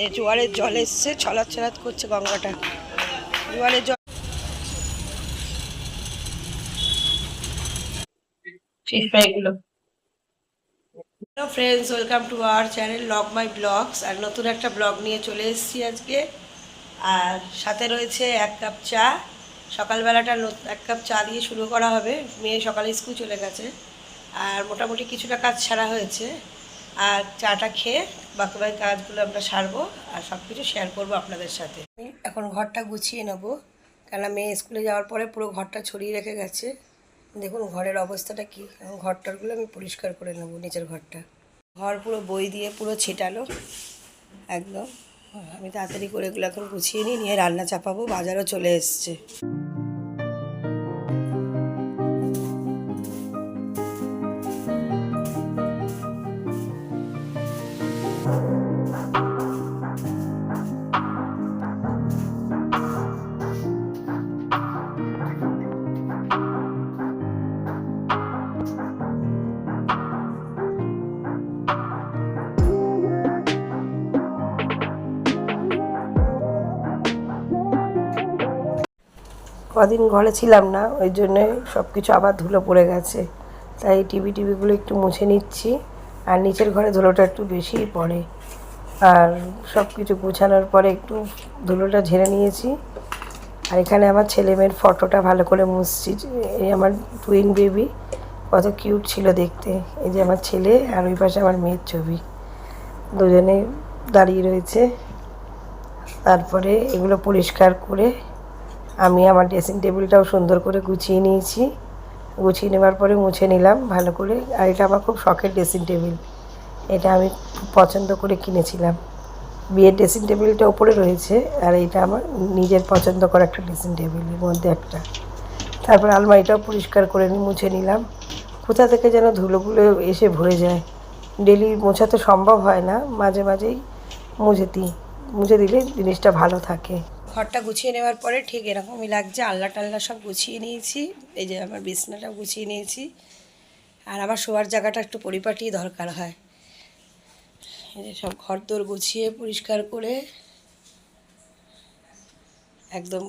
এ জোয়ারের জল এসছে ছলাৎ ছলাৎ করছে গঙ্গাটা। জোয়ারের জল hello friends welcome to our channel log my blogs আর নতুন একটা ব্লগ নিয়ে চলে এসেছি আজকে। আর সাথে রয়েছে এক কাপ চা। সকালবেলাটা এক কাপ চা দিয়ে শুরু করা হবে। মেয়ে সকালে স্কুল চলে গেছে। আর মোটামুটি কিছুটা কাজ ছাড়া হয়েছে। আর চাটা খেয়ে বাকি কাজগুলো আমরা সারবো আর সব কিছু শেয়ার করব আপনাদের সাথে। এখন ঘরটা গুছিয়ে নেব। কেননা মেয়ে স্কুলে যাওয়ার পরে পুরো ঘরটা ছড়িয়ে রেখে গেছে। দেখুন ঘরের অবস্থাটা কি। ঘরটারগুলো আমি পরিষ্কার করে নেব নিচের ঘরটা। ঘর পুরো বই দিয়ে পুরো ছিটালো। একদম। আমি তাড়াতাড়ি করে এগুলো এখন গুছিয়ে নিয়ে রান্না চাপাবো, বাজারও চলে এসছে। কদিন ঘরে ছিলাম না, ওই জন্যে সব কিছু আবার ধুলো পড়ে গেছে। তাই টিভি টিভিগুলো একটু মুছে নিচ্ছি, আর নিচের ঘরে ধুলোটা একটু বেশিই পড়ে। আর সব কিছু গোছানোর পরে একটু ধুলোটা ঝেড়ে নিয়েছি। আর এখানে আমার ছেলে মেয়ের ফটোটা ভালো করে মুছছি এই আমার টুইন বেবি কত কিউট ছিল দেখতে। এই যে আমার ছেলে আর ওই পাশে আমার মেয়ের ছবি। দুজনে দাঁড়িয়ে রয়েছে। তারপরে এগুলো পরিষ্কার করে আমি আমার ড্রেসিং টেবিলটাও সুন্দর করে গুছিয়ে নিয়েছি। গুছিয়ে নেওয়ার পরে মুছে নিলাম ভালো করে। আর এটা আমার খুব শখের ড্রেসিং টেবিল এটা আমি পছন্দ করে কিনেছিলাম। বিয়ের ড্রেসিং টেবিলটা ওপরে রয়েছে। আর এটা আমার নিজের পছন্দ করা একটা ড্রেসিং টেবিলের মধ্যে একটা। তারপর আলমারিটাও পরিষ্কার করে মুছে নিলাম। কোথা থেকে যেন ধুলোগুলো এসে ভরে যায়। ডেলি মোছা তো সম্ভব হয় না। মাঝে মাঝেই মুছে দিই। মুছে দিলে জিনিসটা ভালো থাকে। ঘরটা গুছিয়ে নেওয়ার পরে ঠিক এরকমই লাগছে। আল্লা টাল্লা সব গুছিয়ে নিয়েছি। এই যে আমার বিছনাটা গুছিয়ে নিয়েছি। আর আমার শোয়ার জায়গাটা একটু পরিপাটি দরকার হয়। এই যে সব ঘর দোর গুছিয়ে পরিষ্কার করে একদম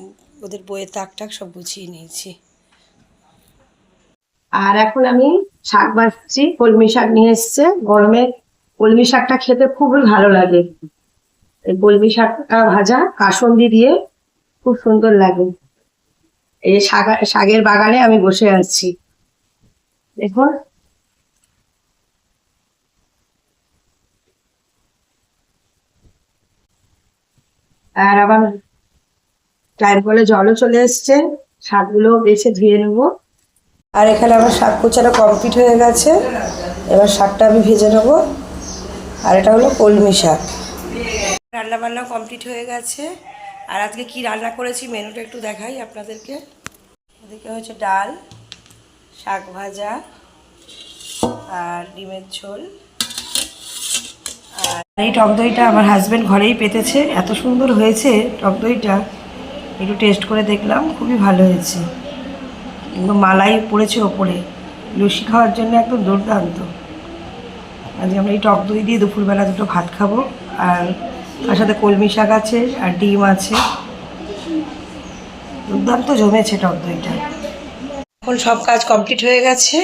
ওদের বইয়ের তাক টাক সব গুছিয়ে নিয়েছি। আর এখন আমি শাক বাঁচছি কলমি শাক নিয়ে এসছে। গরমে কলমি শাকটা খেতে খুবই ভালো লাগে। কলমি শাকটা ভাজা, কাসন্দি দিয়ে খুব সুন্দর লাগে। এই শাকের বাগানে আমি বসে আছি। দেখুন। আর আবার টাইম কলে জলও চলে এসছে, শাকগুলো বেছে ধুয়ে নেব। আর এখানে আমার শাক কুচানো কমপ্লিট হয়ে গেছে। এবার শাকটা আমি ভেজে নেব। আর এটা হলো কলমি শাক। রান্না বান্না কমপ্লিট হয়ে গেছে। আর আজকে কি রান্না করেছি মেনুটা একটু দেখাই আপনাদেরকে। এদিকে হচ্ছে ডাল, শাক ভাজা, আর ডিমের ঝোল। আর এই টক দইটা আমার হাজব্যান্ড ঘরেই পেতেছে। এত সুন্দর হয়েছে টক দইটা। একটু টেস্ট করে দেখলাম, খুবই ভালো হয়েছে। একদম মালাই পড়েছে ওপরে। লস্যি খাওয়ার জন্য একদম দুর্দান্ত। আজকে আমরা এই টক দই দিয়ে দুপুরবেলা দুটো ভাত খাব। আর তার সাথে কলমি শাক আছে আর ডিম আছে। দুর্দান্ত জমেছে টক দইটা। এখন সব কাজ কমপ্লিট হয়ে গেছে।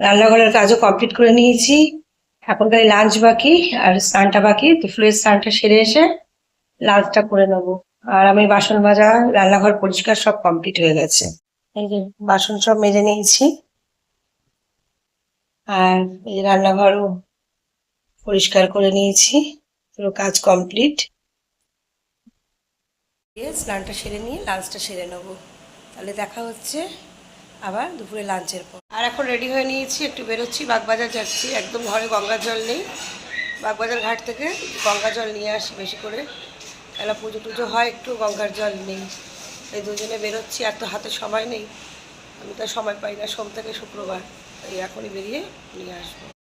রান্নাঘরের কাজও কমপ্লিট করে নিয়েছি। এখন খালি লাঞ্চ বাকি আর স্নানটা বাকি। ফ্লুয়ের স্নানটা সেরে এসে লাঞ্চটা করে নেব। আর আমি বাসন মাজা, রান্নাঘর পরিষ্কার সব কমপ্লিট হয়ে গেছে। এই যে বাসন সব মেজে নিয়েছি। আর এই রান্নাঘরও পরিষ্কার করে নিয়েছি। পুরো কাজ কমপ্লিট স্নানটা সেরে নিয়ে লাঞ্চটা সেরে নেব। তাহলে দেখা হচ্ছে আবার দুপুরে লাঞ্চের পর। আর এখন রেডি হয়ে নিয়েছি, একটু বেরোচ্ছি, বাগবাজার যাচ্ছি। একদম ঘরে গঙ্গার জল নেই। বাগবাজার ঘাট থেকে গঙ্গা জল নিয়ে আসি বেশি করে। কেন পুজো টুজো হয় একটু, গঙ্গার জল নেই। এই দুজনে বেরোচ্ছি, আর তো হাতে সময় নেই। আমি তো সময় পাই না, সোম থেকে শুক্রবার। এই এখনই বেরিয়ে নিয়ে আসব।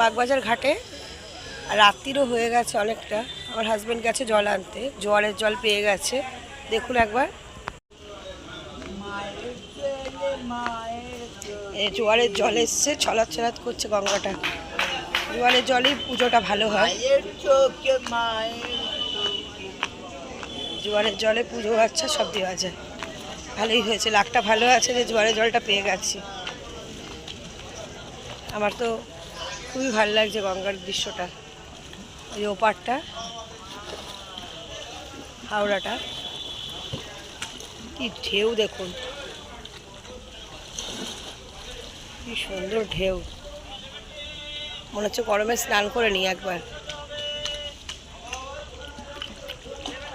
বাগবাজার ঘাটে। রাত্রিরও হয়ে গেছে অনেকটা। আমার হাজব্যান্ড গেছে জল আনতে। জোয়ারের জল পেয়ে গেছে। দেখুন একবার। জোয়ারের জল এসছে, ছলাৎ ছলাৎ করছে গঙ্গাটা। জোয়ারের জলেই পুজোটা ভালো হয়। জোয়ারের জলে পুজো আচ্ছা সব দেওয়া যায়। ভালোই হয়েছে। লাকটা ভালো আছে যে জোয়ারের জলটা পেয়ে গেছি। আমার তো খুবই ভালো লাগছে গঙ্গার দৃশ্যটা। ওই ওপারটা, হাওড়াটা। কি ঢেউ দেখুন। কি সুন্দর ঢেউ। মনে হচ্ছে গরমে স্নান করে নিই একবার।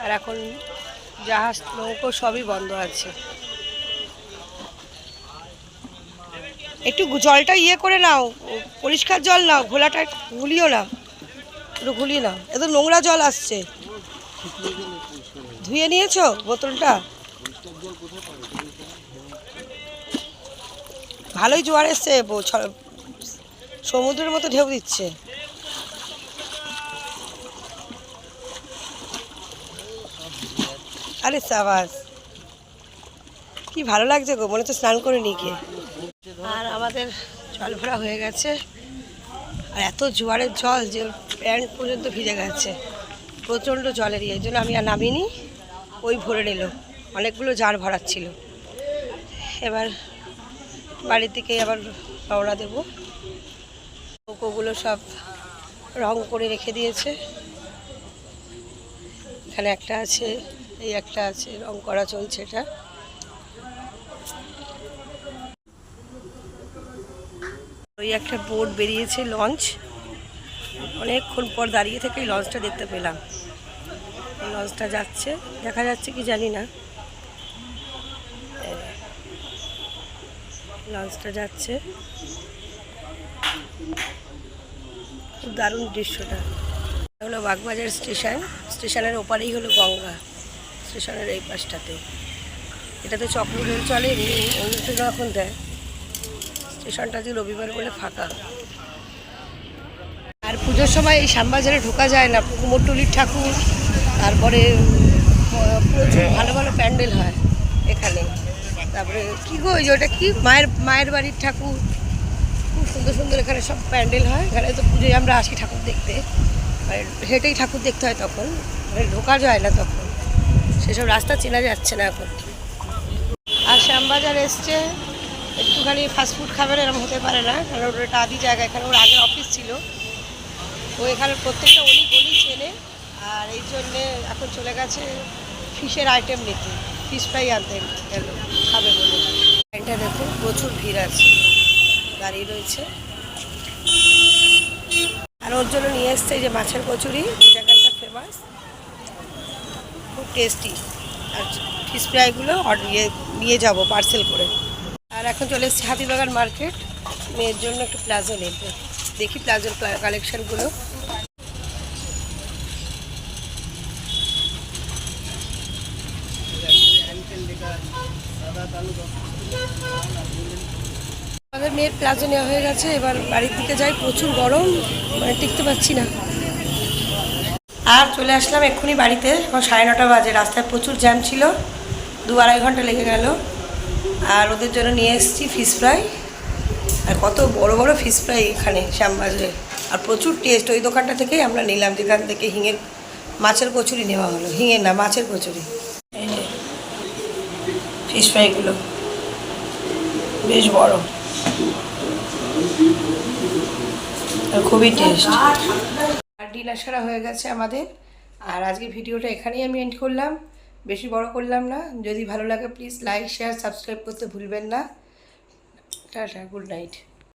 আর এখন জাহাজ, নৌকো সবই বন্ধ আছে। একটু জলটা ইয়ে করে নাও, পরিষ্কার জল নাও, ঘোলাটা গুলিও না, একটু গুলিয়ে নাও। এত নোংরা জল আসছে। ধুয়ে নিয়েছো বোতলটা? ভালোই জোয়ার এসছে সমুদ্রের মতো ঢেউ দিচ্ছে। আরে সাবাস, কি ভালো লাগছে গো, মনে তো স্নান করে নিয়ে গিয়ে। আমাদের জল ভরা হয়ে গেছে। আর এত জোয়ারের জল যে প্যান্ট পর্যন্ত ভিজে গেছে। প্রচণ্ড জলের এই জন্য আমি আর নামিনি। ওই ভরে নিল অনেকগুলো জার ভরাচ্ছিল এবার বাড়ির দিকে আবার রওনা দেবো। নৌকোগুলো সব রং করে রেখে দিয়েছে। এখানে একটা আছে, এই একটা আছে, রং করা চলছে এটা। ওই একটা বোট বেরিয়েছে লঞ্চ অনেকক্ষণ পর দাঁড়িয়ে থেকে লঞ্চটা দেখতে পেলাম। লঞ্চটা যাচ্ছে। দেখা যাচ্ছে কি জানি না। লঞ্চটা যাচ্ছে। খুব দারুণ দৃশ্যটা। হলো বাগবাজার স্টেশন। স্টেশনের ওপারেই হলো গঙ্গা। স্টেশনের এই পাশটাতে। এটাতে চক্র রেল চলে, এমনি অন্য ট্রেনও এখন দেয়। স্টেশনটা যে রবিবার বলে ফাঁকা। আর পুজোর সময় এই শ্যামবাজারে ঢোকা যায় না কুমোরটুলির ঠাকুর, তারপরে প্রচুর ভালো ভালো প্যান্ডেল হয় এখানে। তারপরে, কী গো ওই যে ওটা কি? মায়ের মায়ের বাড়ির ঠাকুর। খুব সুন্দর সুন্দর এখানে সব প্যান্ডেল হয়। এখানে তো পুজোয় আমরা আসি ঠাকুর দেখতে। আর হেঁটেই ঠাকুর দেখতে হয় তখন। মানে ঢোকা যায় না তখন। সেসব রাস্তা চেনা যাচ্ছে না এখন। আর শ্যামবাজার এসছে। একটুখানি ফাস্টফুড খাবার এরকম হতে পারে না, কারণ ওটা একটা আদি জায়গা, এখানে ওর আগের অফিস ছিল। ও এখানে প্রত্যেকটা অলি গলি চেনে, আর এই জন্যে এখন চলে গেছে ফিশের আইটেম নিতে। ফিশ ফ্রাই আনতে গেল, খাবে বলে। এটা দেখুন, প্রচুর ভিড় আছে, দাঁড়িয়ে রয়েছে। আর ওর জন্য নিয়ে এসছে যে মাছের কচুরি এখানকার ফেমাস খুব টেস্টি আর ফিশ ফ্রাইগুলো ইয়ে নিয়ে যাব পার্সেল করে। আর এখন চলে এসেছি হাতিবাগান মার্কেট। মেয়ের জন্য একটু প্লাজো নেবে। দেখি প্লাজোর কালেকশনগুলো। আমাদের মেয়ের প্লাজো নেওয়া হয়ে গেছে। এবার বাড়ির দিকে যাই। প্রচুর গরম। মানে টিকতে পারছি না। আর চলে আসলাম এক্ষুনি বাড়িতে। এখন সাড়ে নটা বাজে। রাস্তায় প্রচুর জ্যাম ছিল। দু আড়াই ঘণ্টা লেগে গেল। আর ওদের জন্য নিয়ে এসেছি ফিশ ফ্রাই আর কত বড় বড় ফিশ ফ্রাই এখানে শ্যামবাজারে আর প্রচুর টেস্ট ওই দোকানটা থেকেই আমরা নিলাম, যেখান থেকে হিঙের, মাছের কচুরি নেওয়া হলো। হিঙের না, মাছের কচুরি। যে ফিশ ফ্রাইগুলো বেশ বড়। খুবই টেস্ট আর ডিনার সারা হয়ে গেছে আমাদের। আর আজকে ভিডিওটা এখানেই আমি এন্ড করলাম। বেশি বড় করলাম না। যদি ভালো লাগে প্লিজ লাইক শেয়ার সাবস্ক্রাইব করতে ভুলবেন না। Tata good night